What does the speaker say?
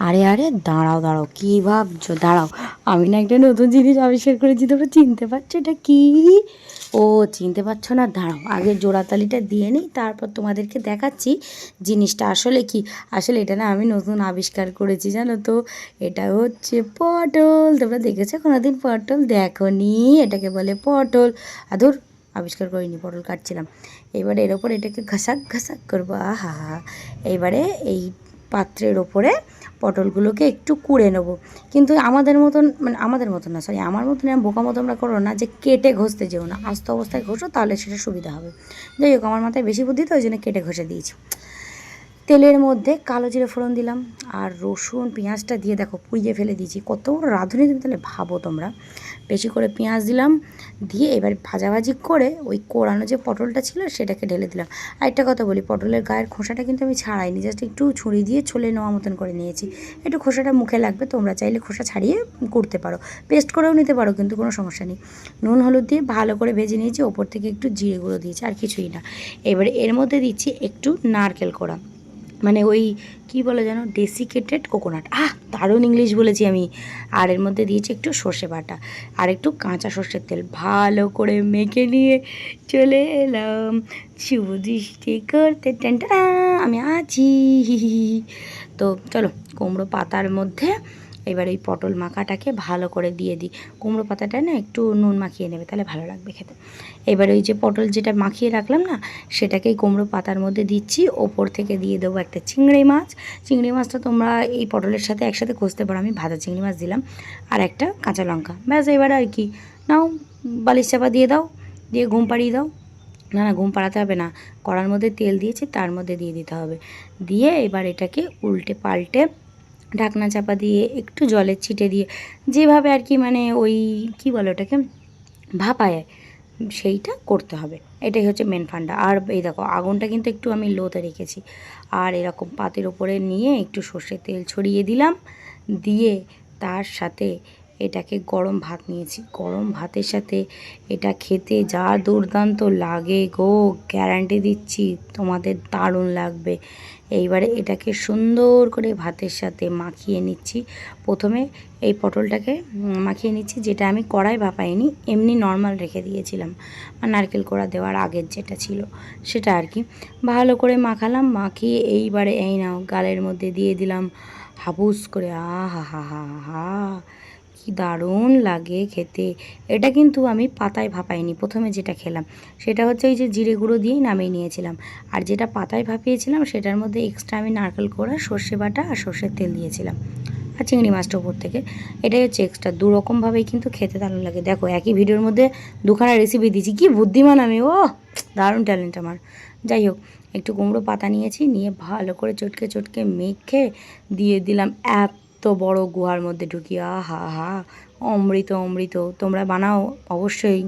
আরে আরে, দাঁড়াও দাঁড়াও, কী ভাবছ? দাঁড়াও, আমি না একটা নতুন জিনিস আবিষ্কার করেছি, তোমরা চিনতে পারছ এটা কি? ও, চিনতে পারছ না? দাঁড়াও, আগে জোড়াতালিটা দিয়ে নিই, তারপর তোমাদেরকে দেখাচ্ছি জিনিসটা। আসলে কি? আসলে এটা না আমি নতুন আবিষ্কার করেছি, জানো তো? এটা হচ্ছে পটল। তোমরা দেখেছ কোনোদিন পটল? দেখো নি এটাকে বলে পটল। আদর আবিষ্কার করিনি, পটল কাটছিলাম। এবারে এর ওপর এটাকে ঘাসাক ঘাসাক করব আহা এইবারে এই পাত্রের ওপরে পটলগুলোকে একটু কুড়ে নেব। কিন্তু আমাদের মতন মানে আমাদের মতন না সরি আমার মতন বোকা মতো আমরা করো না যে কেটে ঘষতে যেও না। আস্ত অবস্থায় ঘষো, তাহলে সেটা সুবিধা হবে। যাই হোক, আমার মাথায় বেশি বুদ্ধি তো ওই জন্য কেটে ঘষে দিয়েছি। তেলের মধ্যে কালো জিরে ফোড়ন দিলাম আর রসুন, পেঁয়াজটা দিয়ে দেখো পুড়িয়ে ফেলে দিয়েছি। কত রাঁধুনি তুমি তাহলে ভাবো তোমরা। বেশি করে পেঁয়াজ দিলাম, দিয়ে এবার ভাজাভাজি করে ওই কোরানো যে পটলটা ছিল সেটাকে ঢেলে দিলাম। আর একটা কথা বলি, পটলের গায়ের খোসাটা কিন্তু আমি ছাড়াইনি জাস্ট একটু ছুরি দিয়ে ছলে নেওয়া মতন করে নিয়েছি। একটু খোসাটা মুখে লাগবে, তোমরা চাইলে খোসা ছাড়িয়ে করতে পারো। পেস্ট করেও নিতে পারো, কিন্তু কোনো সমস্যা নেই। নুন, হলুদ দিয়ে ভালো করে ভেজে নিয়েছি, ওপর থেকে একটু জিরে গুঁড়ো দিয়েছি, আর কিছুই না। এবারে এর মধ্যে দিচ্ছি একটু নারকেল কোড়া। মানে ওই, কি বলে যেন ডেসিকেটেড কোকোনাট আহ, দারুণ ইংলিশ বলেছি আমি। আর এর মধ্যে দিয়েছি একটু সর্ষে বাটা। আর একটু কাঁচা সর্ষের তেল। ভালো করে মেখে নিয়ে চলে এলাম। শুভ দৃষ্টি করতে। টেন্টা আমি আছি। তো চলো, কুমড়ো পাতার মধ্যে এবার এই পটল মাখাটাকে ভালো করে দিয়ে দিই। কুমড়ো পাতাটা না একটু নুন মাখিয়ে নেবে, তাহলে ভালো লাগবে খেতে। এবার ওই যে পটল যেটা মাখিয়ে রাখলাম না সেটাকেই কুমড়ো পাতার মধ্যে দিচ্ছি। ওপর থেকে দিয়ে দেবো একটা চিংড়ি মাছ। চিংড়ি মাছটা তোমরা এই পটলের সাথে একসাথে কষতে পারো। আমি ভাজা চিংড়ি মাছ দিলাম আর একটা কাঁচা লঙ্কা। ব্যাস, এবার আর কি। নাও, বালিশ চাপা দিয়ে দাও, দিয়ে ঘুম পাড়িয়ে দাও। না না, ঘুম পাড়াতে হবে না। কড়ার মধ্যে তেল দিয়েছি, তার মধ্যে দিয়ে দিতে হবে। দিয়ে এবার এটাকে উল্টে পাল্টে ঢাকনা চাপা দিয়ে, একটু জলের ছিটে দিয়ে, যেভাবে আর কি মানে ওই কি বলে ওটাকে? ভাপায় সেইটা করতে হবে। এটাই হচ্ছে মেন ফান্ডা আর এই দেখো, আগুনটা কিন্তু একটু আমি লোতে রেখেছি। আর এরকম পাতের ওপরে নিয়ে একটু সর্ষের তেল ছড়িয়ে দিলাম। দিয়ে তার সাথে এটাকে গরম ভাত নিয়েছি। গরম ভাতের সাথে এটা খেতে যা দুর্দান্ত লাগে গো গ্যারান্টি দিচ্ছি, তোমাদের দারুণ লাগবে। এইবারে এটাকে সুন্দর করে ভাতের সাথে মাখিয়ে নিচ্ছি। প্রথমে এই পটলটাকে মাখিয়ে নিচ্ছি, যেটা আমি কড়াই ভাপাইনি এমনি নর্মাল রেখে দিয়েছিলাম। নারকেল কোড়া দেওয়ার আগের যেটা ছিল, সেটা আর কি। ভালো করে মাখালাম, মাখিয়ে এইবারে এই নাও, গালের মধ্যে দিয়ে দিলাম হাবুস করে আ হা হা হা হা। কি দারুণ লাগে খেতে। এটা কিন্তু আমি পাতায় ভাপাইনি, প্রথমে যেটা খেলাম। সেটা হচ্ছে ওই যে জিরে গুঁড়ো দিয়েই নামিয়ে নিয়েছিলাম। আর যেটা পাতায় ভাপিয়েছিলাম, সেটার মধ্যে এক্সট্রা আমি নারকেল কোড়া, সর্ষে বাটা আর সর্ষের তেল দিয়েছিলাম। আর চিংড়ি মাছটা উপর থেকে। এটাই হচ্ছে এক্সট্রা দুরকমভাবেই কিন্তু খেতে দারুণ লাগে। দেখো, একই ভিডিওর মধ্যে দুখানা রেসিপি দিয়েছি। কি বুদ্ধিমান আমি ও দারুণ ট্যালেন্ট আমার। যাই হোক, একটু কুমড়ো পাতা নিয়েছি, নিয়ে ভালো করে চটকে চটকে মেখে দিয়ে দিলাম এত বড় গুহার মধ্যে ঢুকি আহা হা অমৃত অমৃত তোমরা বানাও অবশ্যই